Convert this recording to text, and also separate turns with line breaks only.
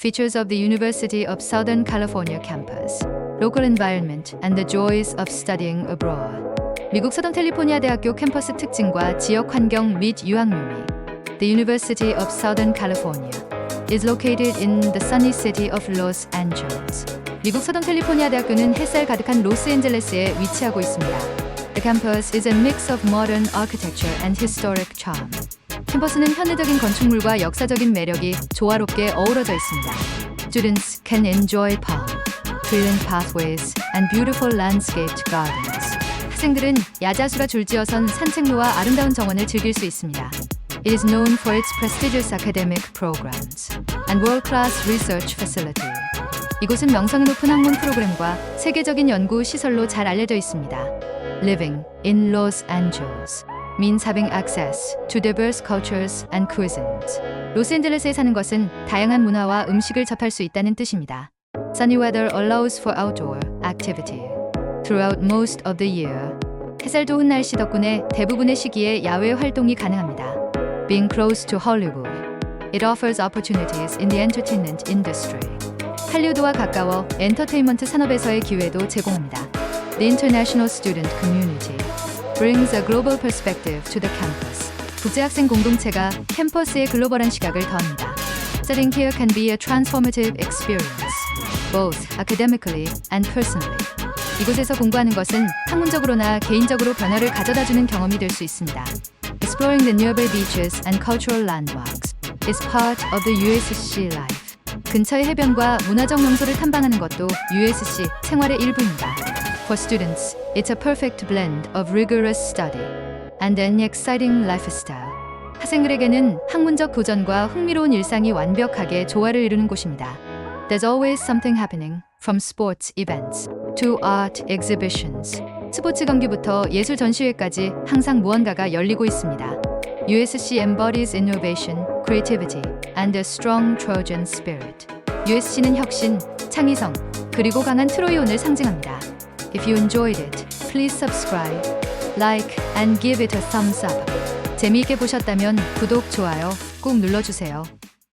Features of the University of Southern California campus. Local environment and the joys of studying abroad. 미국 서던 캘리포니아 대학교 캠퍼스 특징과 지역 환경 및 유학 묘미. The University of Southern California is located in the sunny city of Los Angeles. 미국 서던 캘리포니아 대학교는 햇살 가득한 로스앤젤레스에 위치하고 있습니다. The campus is a mix of modern architecture and historic charm. 캠퍼스는 현대적인 건축물과 역사적인 매력이 조화롭게 어우러져 있습니다. Students can enjoy palm, trilling pathways, and beautiful landscaped gardens. 학생들은 야자수가 줄지어선 산책로와 아름다운 정원을 즐길 수 있습니다. It is known for its prestigious academic programs and world-class research facility. 이곳은 명성이 높은 학문 프로그램과 세계적인 연구 시설로 잘 알려져 있습니다. Living in Los Angeles means having access to diverse cultures and cuisines. 로스앤젤레스에 사는 것은 다양한 문화와 음식을 접할 수 있다는 뜻입니다. Sunny weather allows for outdoor activity throughout most of the year. 햇살 좋은 날씨 덕분에 대부분의 시기에 야외 활동이 가능합니다. Being close to Hollywood, it offers opportunities in the entertainment industry. 할리우드와 가까워 엔터테인먼트 산업에서의 기회도 제공합니다. The international student community brings a global perspective to the campus. 국제학생 공동체가 캠퍼스의 글로벌한 시각을 더합니다. Studying here can be a transformative experience, both academically and personally. 이곳에서 공부하는 것은 학문적으로나 개인적으로 변화를 가져다주는 경험이 될 수 있습니다. Exploring the nearby beaches and cultural landmarks is part of the USC life. 근처의 해변과 문화적 명소를 탐방하는 것도 USC 생활의 일부입니다. For students, it's a perfect blend of rigorous study and an exciting lifestyle. 학생들에게는 학문적 도전과 흥미로운 일상이 완벽하게 조화를 이루는 곳입니다. There's always something happening, from sports events to art exhibitions. 스포츠 경기부터 예술 전시회까지 항상 무언가가 열리고 있습니다. USC embodies innovation, creativity, and a strong Trojan spirit. USC는 혁신, 창의성, 그리고 강한 트로이온을 상징합니다. If you enjoyed it, please subscribe, like, and give it a thumbs up. 재미있게 보셨다면 구독, 좋아요 꼭 눌러주세요.